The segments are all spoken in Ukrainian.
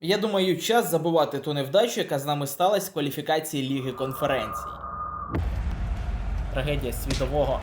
Я думаю, час забувати ту невдачу, яка з нами сталася в кваліфікації Ліги конференцій. Трагедія світового.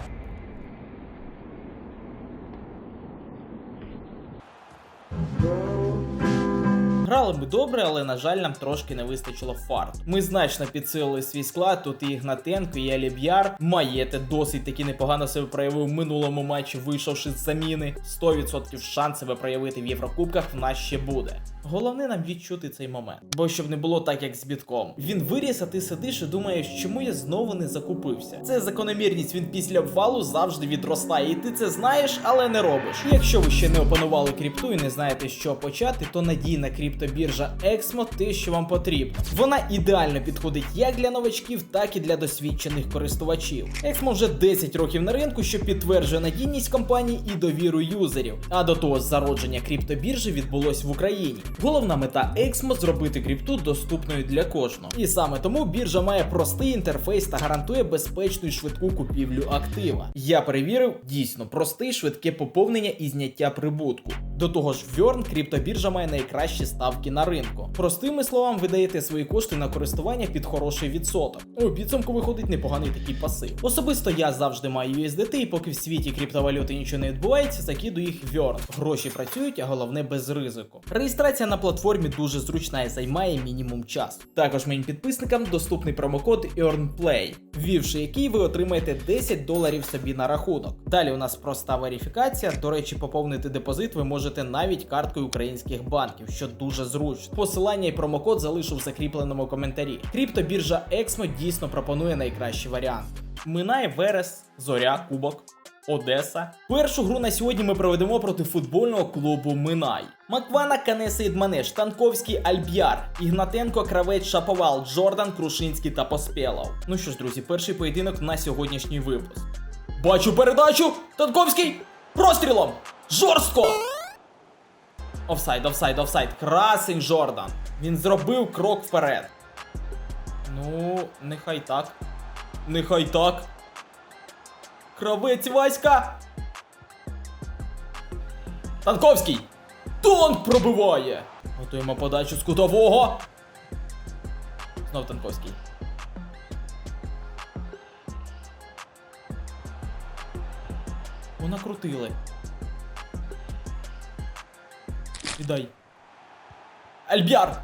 Грали ми добре, але на жаль, нам трошки не вистачило фарту. Ми значно підсилили свій склад. Тут і Ігнатенко, і Аліб'яр. Маєте досить таки непогано себе проявив в минулому матчі, вийшовши з заміни. 100% шанс себе проявити в Єврокубках в нас ще буде. Головне нам відчути цей момент, бо щоб не було так, як з бітком. Він виріс, а ти сидиш і думаєш, чому я знову не закупився. Це закономірність. Він після обвалу завжди відростає, і ти це знаєш, але не робиш. Якщо ви ще не опанували кріпту і не знаєте, чого почати, то надійна криптобіржа Exmo те, що вам потрібно. Вона ідеально підходить як для новачків, так і для досвідчених користувачів. Exmo вже 10 років на ринку, що підтверджує надійність компанії і довіру юзерів. А до того зародження криптобіржі відбулось в Україні. Головна мета Exmo зробити крипту доступною для кожного. І саме тому біржа має простий інтерфейс та гарантує безпечну і швидку купівлю актива. Я перевірив дійсно простий, швидке поповнення і зняття прибутку. До того ж, Вьорн криптобіржа має найкращі ставки на ринку. Простими словами, ви даєте свої кошти на користування під хороший відсоток. У підсумку виходить непоганий такий пасив. Особисто я завжди маю USDT, і поки в світі криптовалюти нічого не відбувається, закидую їх в Вьорн. Гроші працюють, а головне без ризику. Реєстрація на платформі дуже зручна і займає мінімум часу. Також моїм підписникам доступний промокод EarnPlay, ввівши який ви отримаєте 10 доларів собі на рахунок. Далі у нас проста верифікація. До речі, поповнити депозит ви можете навіть карткою українських банків, що дуже зручно. Посилання і промокод залишу в закріпленому коментарі. Криптобіржа Exmo дійсно пропонує найкращий варіант. Минає Верес, Зоря, Кубок. Одеса. Першу гру на сьогодні ми проведемо проти футбольного клубу Минай. Маквана Канеса Ідманеш, Танковський Альб'яр, Ігнатенко, Кравець, Шаповал, Джордан, Крушинський та Поспєлов. Ну що ж, друзі, перший поєдинок на сьогоднішній випуск. Бачу передачу! Танковський! Прострілом! Жорстко! Офсайд, офсайд, офсайд. Красень Жордан. Він зробив крок вперед. Ну, нехай так. Нехай так. Кравець Васька. Танковський. Тонк пробиває. Готуємо подачу з кутового. Знов Танковський. О, накрутили. Віддай. Альбяр!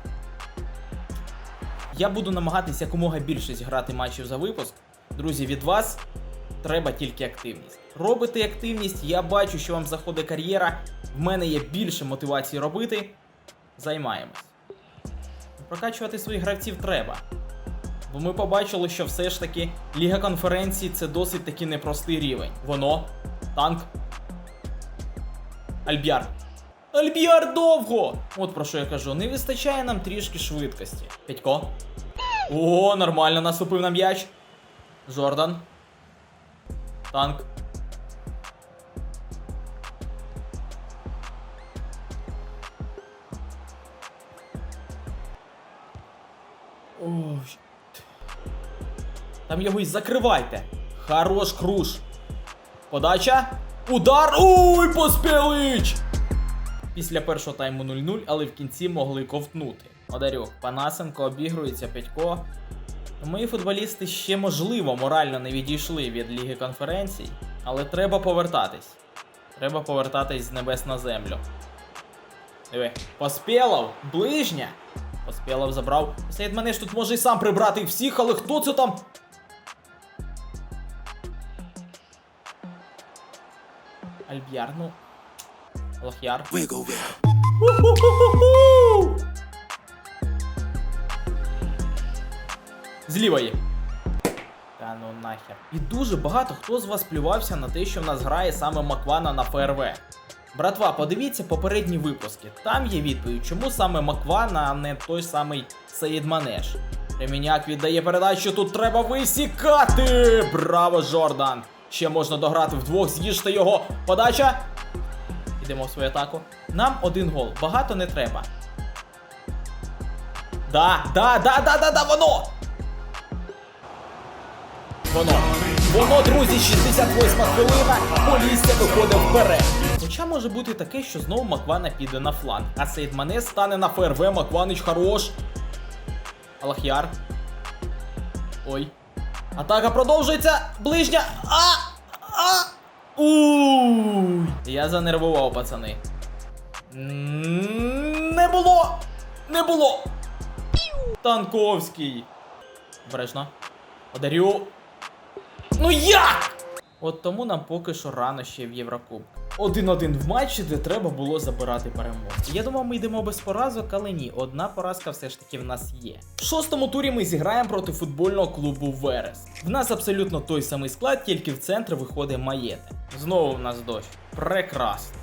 Я буду намагатися якомога більше зіграти матчів за випуск. Друзі, від вас треба тільки активність. Робите активність, я бачу, що вам заходить кар'єра. В мене є більше мотивації робити. Займаємось. Прокачувати своїх гравців треба. Бо ми побачили, що все ж таки Ліга конференцій це досить таки непростий рівень. Воно, танк. Альбяр. Альбіар довго! От про що я кажу, не вистачає нам трішки швидкості. Петько. О, нормально наступив на м'яч. Жордан. Танк. Ой. Там його й закривайте. Хорош круш. Подача. Удар. Ой, поспілич! Після першого тайму 0-0, але в кінці могли ковтнути. Одарюк, Панасенко обігрується Петько. Мої футболісти ще можливо морально не відійшли від Ліги конференцій, але треба повертатись. Треба повертатись з небес на землю. Диви, Поспєлов, ближня. Поспєлов забрав. Сейд мене ж тут може і сам прибрати всіх, але хто це там? Альб'яр, ну. Лохяр. У-ху-ху-ху-ху! Зліва. Та ну нахер. І дуже багато хто з вас плювався на те, що в нас грає саме Маквана на ФРВ. Братва, подивіться попередні випуски. Там є відповідь, чому саме Маквана, а не той самий Саїд Манеш. Реміняк віддає передачу, тут треба висікати! Браво, Жордан! Ще можна дограти вдвох, з'їжте його. Подача. Йдемо свою атаку. Нам один гол. Багато не треба. Да, да, да, да, да, да, воно! Воно. Воно, друзі, 68 хвилина. Полісся виходить вперед. Хоча може бути таке, що знову Маквана піде на фланг, а Сейд Мане стане на ФРВ, Макванич хорош. Алахяр. Ой. Атака продовжується. Ближня. А! Уй, Я занервував, пацани. Не було! Не було! Танковський. Бережно. Одарю. Ну як? От тому нам поки що рано ще в Єврокубку. 1-1 в матчі, де треба було забирати перемогу. Я думав, ми йдемо без поразок, але ні, одна поразка все ж таки в нас є. В шостому турі ми зіграємо проти футбольного клубу Верес. В нас абсолютно той самий склад, тільки в центр виходить маєте. Знову в нас дощ. Прекрасно.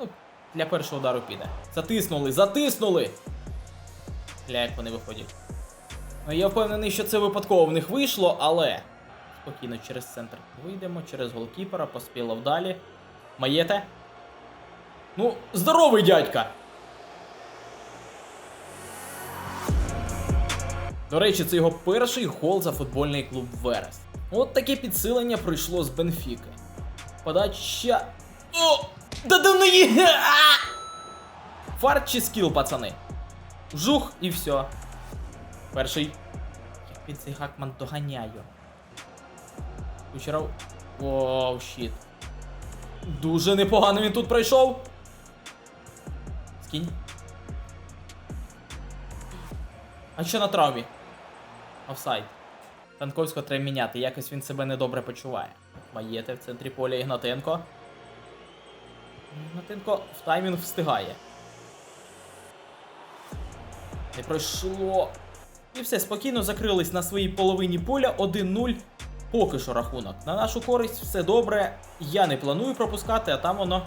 Ну, Для першого удару піде. Затиснули, затиснули! Гля, як вони виходять. Ну, я впевнений, що це випадково в них вийшло, але. Спокійно через центр. Вийдемо через голкіпера, поспіло вдалі. Маєте? Ну, здоровий дядька! До речі, це його перший гол за футбольний клуб Верес. От таке підсилення прийшло з Бенфіки. Подача. О! Да давно є! А! Фарт чи скіл, пацани? Жух і все. Перший. Як він цей гакман доганяє. Кучеров. Оу, щіт. Дуже непогано він тут пройшов. Скинь. А що на травмі? Офсайд. Танковського треба міняти, якось він себе недобре почуває. Маєте в центрі поля Ігнатенко. Ігнатенко в таймінг встигає. Не пройшло. І все, спокійно закрились на своїй половині поля 1-0. Поки що рахунок. На нашу користь все добре. Я не планую пропускати, а там воно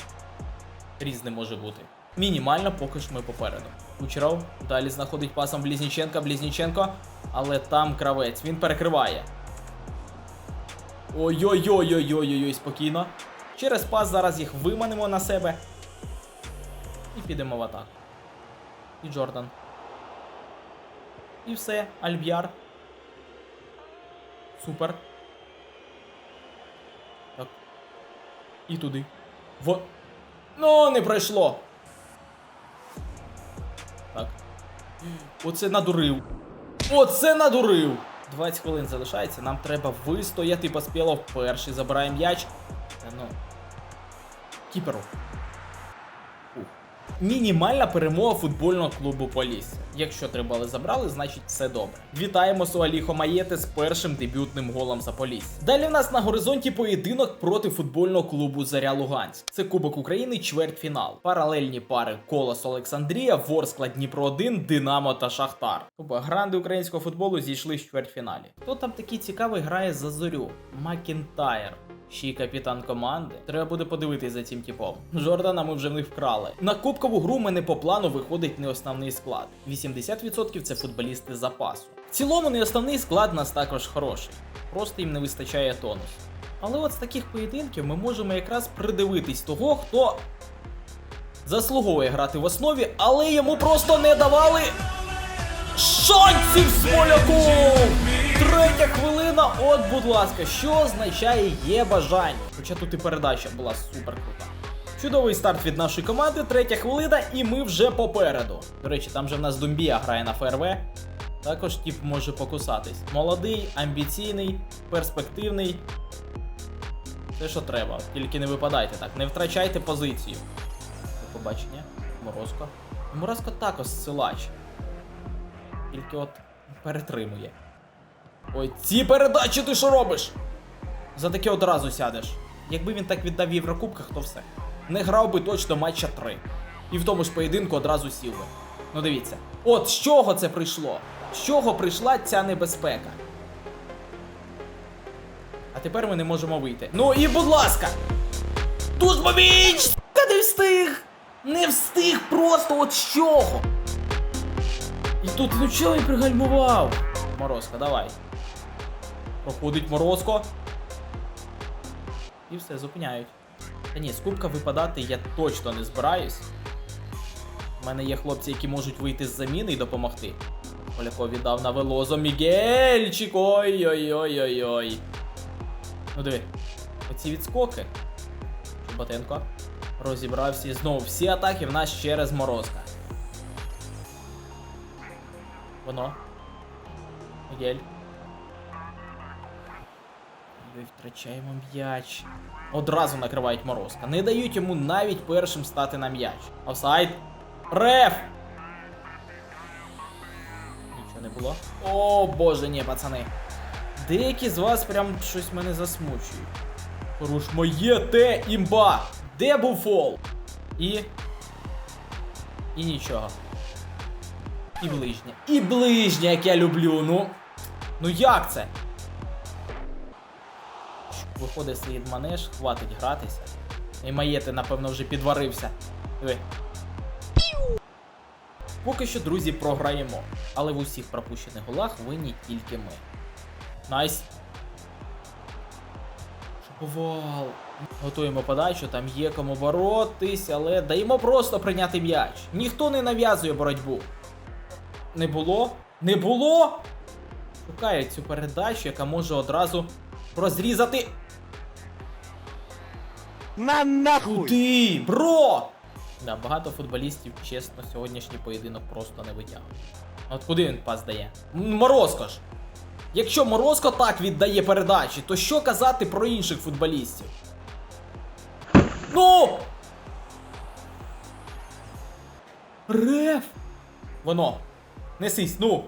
різне може бути. Мінімально поки що ми попереду. Кучеров далі знаходить пасом Блізніченка, Блізніченко, але там кравець, він перекриває. Ой-ой-ой-ой-ой-ой, спокійно. Через пас зараз їх виманимо на себе. І підемо в атаку. І Джордан. І все, Альб'яр. Супер. І туди. В. Ну, не пройшло. Так. Оце надурив. Оце надурив! 20 хвилин залишається, нам треба вистояти поспіло перший забирає м'яч. Ну. Кіперу. Мінімальна перемога футбольного клубу Полісся. Якщо три бали забрали, значить все добре. Вітаємо Суаліхо Маєте з першим дебютним голом за Полісся. Далі в нас на горизонті поєдинок проти футбольного клубу Заря Луганськ. Це Кубок України, чвертьфінал. Паралельні пари Колос Олександрія, Ворскла Дніпро 1, Динамо та Шахтар. Оба гранди українського футболу зійшли в чвертьфіналі. Хто там такий цікавий грає за зорю? Макінтайр. Ще й капітан команди. Треба буде подивитись за цим типом. Жордана ми вже в них вкрали. На кубкову гру мене по плану виходить не основний склад. 80% це футболісти запасу. В цілому не основний склад нас також хороший. Просто їм не вистачає тонусу. Але от з таких поєдинків ми можемо якраз придивитись того, хто заслуговує грати в основі, але йому просто не давали шансів Смоляку! Третя хвилина, от, будь ласка, що означає є бажання. Хоча тут і передача була супер крута. Чудовий старт від нашої команди, третя хвилина, і ми вже попереду. До речі, там же в нас Думбія грає на ФРВ. Також тип може покусатись. Молодий, амбіційний, перспективний. Все, що треба. Тільки не випадайте так, не втрачайте позицію. До побачення. Морозко. Морозко також силач. Тільки от перетримує. Ой, ці передачі ти що робиш? За таке одразу сядеш. Якби він так віддав в Єврокубках, то все. Не грав би точно матча 3. І в тому ж поєдинку одразу сів би. Ну дивіться. От з чого це прийшло? З чого прийшла ця небезпека? А тепер ми не можемо вийти. Ну і будь ласка! Тузбовіч! Сука, не встиг! Не встиг просто от з чого! І тут ну чого він пригальмував? Морозко, давай. Проходить Морозко. І все, зупиняють. Та ні, з кубка випадати я точно не збираюсь. У мене є хлопці, які можуть вийти з заміни і допомогти. Поляков віддав на велозо Мігельчик. Ой-ой-ой-ой-ой. Ну диви. Оці відскоки. Батенко. Розібрався і знову всі атаки в нас через морозка. Воно. Мігель. Ми втрачаємо м'яч. Одразу накривають морозка. Не дають йому навіть першим стати на м'яч. Офсайд. Реф! Нічого не було. О, боже, ні, пацани. Деякі з вас прям щось мене засмучують. Поруш моє те імба! Де був фол? І. І нічого. І ближнє. І ближнє, як я люблю, ну. Ну як це? Виходить слід манеж, хватить гратися. І маєте, напевно, вже підварився. Поки що, друзі, програємо. Але в усіх пропущених голах винні тільки ми. Найс. Шаповал. Готуємо подачу, там є кому боротись, але даємо просто прийняти м'яч. Ніхто не нав'язує боротьбу. Не було? Не було? Шукає цю передачу, яка може одразу розрізати. На нахуй! Куди? Бро! Да, багато футболістів, чесно, сьогоднішній поєдинок просто не витягує. От куди він пас дає? Морозко ж. Якщо Морозко так віддає передачі, то що казати про інших футболістів? Ну! Реф! Воно. Несись, ну.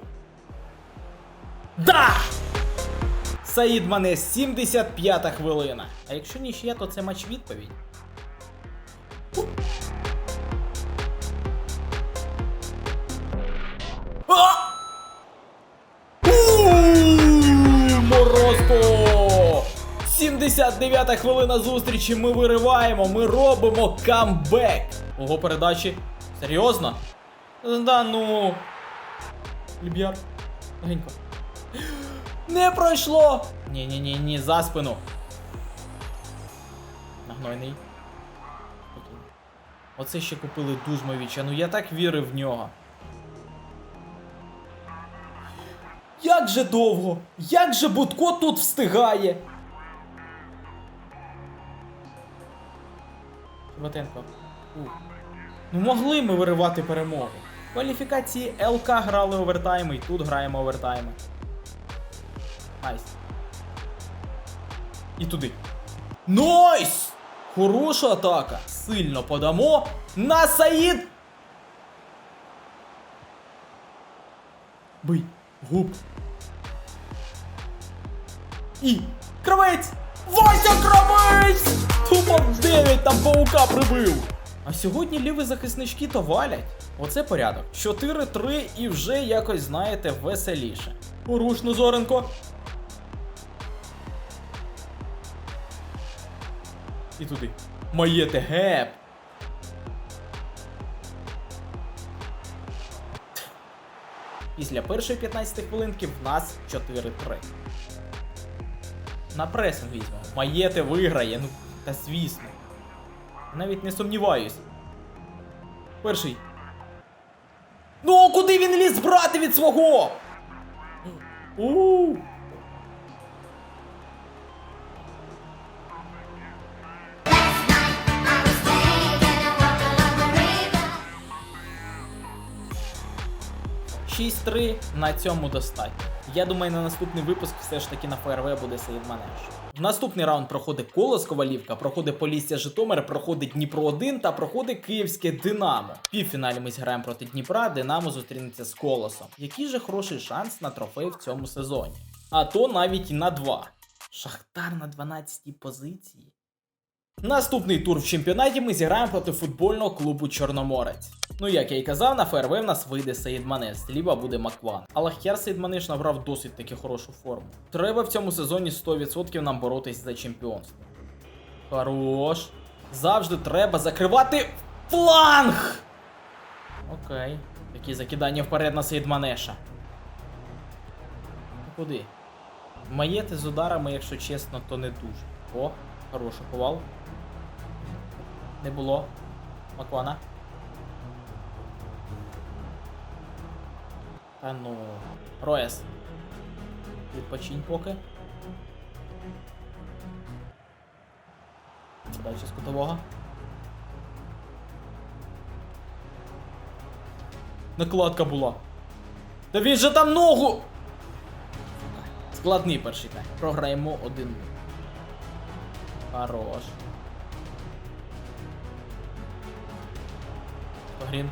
Да! Саїд Мане, 75-та хвилина. А якщо нічия, то це матч відповідь. Морозко! 79-та хвилина зустрічі. Ми вириваємо, ми робимо камбек. Ого, передачі. Серйозно? Да ну. Ліб'яр. Легенько. Не пройшло! Ні, ні, ні, ні, за спину. Нагнойний. Оце ще купили Дузмовича, ну я так вірив в нього. Як же довго? Як же Будко тут встигає? Батенко. У. Ну могли ми виривати перемогу. Кваліфікації ЛК грали овертайми, і тут граємо овертайми. Найс. І туди. Найс! Хороша атака. Сильно подамо. На Саїд! Бий. Губ. І. Кравець! Вася Кравець! Тупо 9 там паука прибив. А сьогодні ліві захиснички то валять. Оце порядок. 4-3 і вже якось, знаєте, веселіше. Поруш Назоренко. І туди. Моє тегеп! Після першої 15 хвилинки в нас 4-3. На пресинг візьмемо. Маєте виграє, ну та звісно. Навіть не сумніваюсь. Перший. Ну куди він ліз брати від свого? У-у-у! 6-3 на цьому достатньо. Я думаю, на наступний випуск все ж таки на ФРВ буде сейв манеж. В наступний раунд проходить Колос Ковалівка, проходить Полісся Житомир, проходить Дніпро 1 та проходить Київське Динамо. В півфіналі ми зіграємо проти Дніпра, Динамо зустрінеться з Колосом. Який же хороший шанс на трофей в цьому сезоні? А то навіть і на 2. Шахтар на 12-й позиції. Наступний тур в чемпіонаті ми зіграємо проти футбольного клубу Чорноморець. Ну як я й казав, на ФРВ в нас вийде Саїд Манес, зліва буде Макван. Але Хер Саїд Манеш набрав досить таки хорошу форму. Треба в цьому сезоні 100% нам боротись за чемпіонство. Хорош. Завжди треба закривати фланг! Окей. Такі закидання вперед на Саїд Манеша. Ну куди? Маєти з ударами, якщо чесно, то не дуже. О, хороший повал. Не було. Маквана. Та ну. Роес. Відпочинь поки. Передача з кутового. Накладка була. Та він же там ногу! Складний перший тайм. Програємо 1 Хорош. Грін.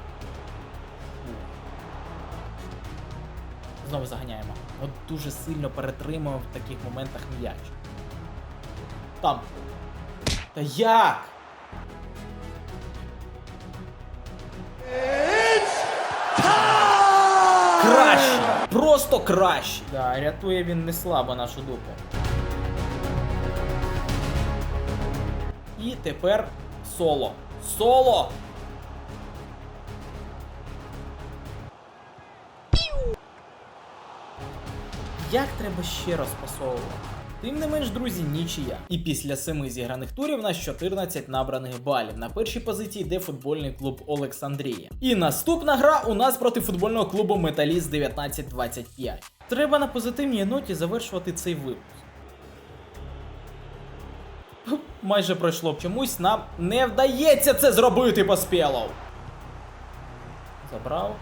Знову заганяємо. От дуже сильно перетримуємо в таких моментах м'яч. Там. Та як? Краще! Просто краще! Да, рятує він не слабо нашу дупу. І тепер соло. Соло! Як треба ще раз пасовувати? Тим не менш, друзі, нічия. І після семи зіграних турів у нас 14 набраних балів. На першій позиції йде футбольний клуб Олександрія. І наступна гра у нас проти футбольного клубу Металіст 1925. Треба на позитивній ноті завершувати цей випуск. Майже пройшло. Чомусь нам не вдається це зробити поспілов. Забрав.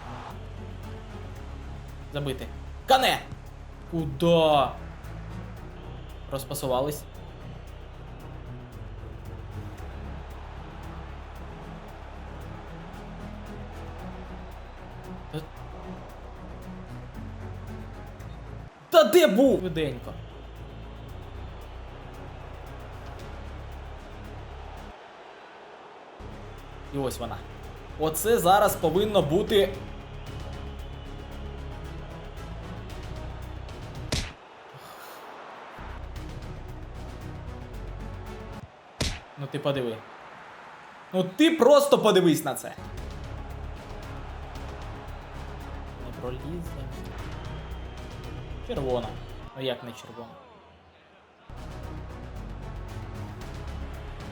Забити. Кане! Куда? Розпасувались. Та- де був? Швиденько. І ось вона. Оце зараз повинно бути. Ти подиви. Ну ти просто подивись на це. Не пролізли. Червона. Ну як не червона?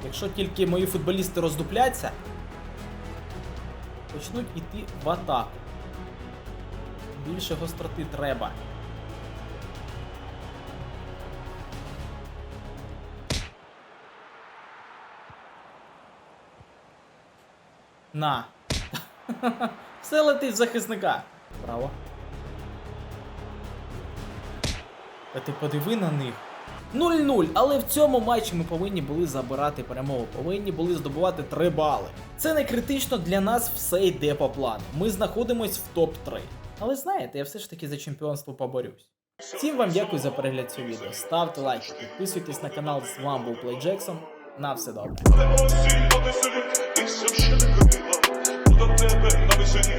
Якщо тільки мої футболісти роздупляться, почнуть іти в атаку. Більше гостроти треба. На. Все летить в захисника. Право. Та ти подиви на них. 0-0, але в цьому матчі ми повинні були забирати перемогу, повинні були здобувати 3 бали. Це не критично для нас, все йде по плану. Ми знаходимось в топ-3. Але знаєте, я все ж таки за чемпіонство поборюсь. Всім вам дякую за перегляд цього відео. Ставте лайки, підписуйтесь на канал. З вами був Плей Джексон. На все добре. Осінь, а веселі, і все ще не ходила. до тебе на весені,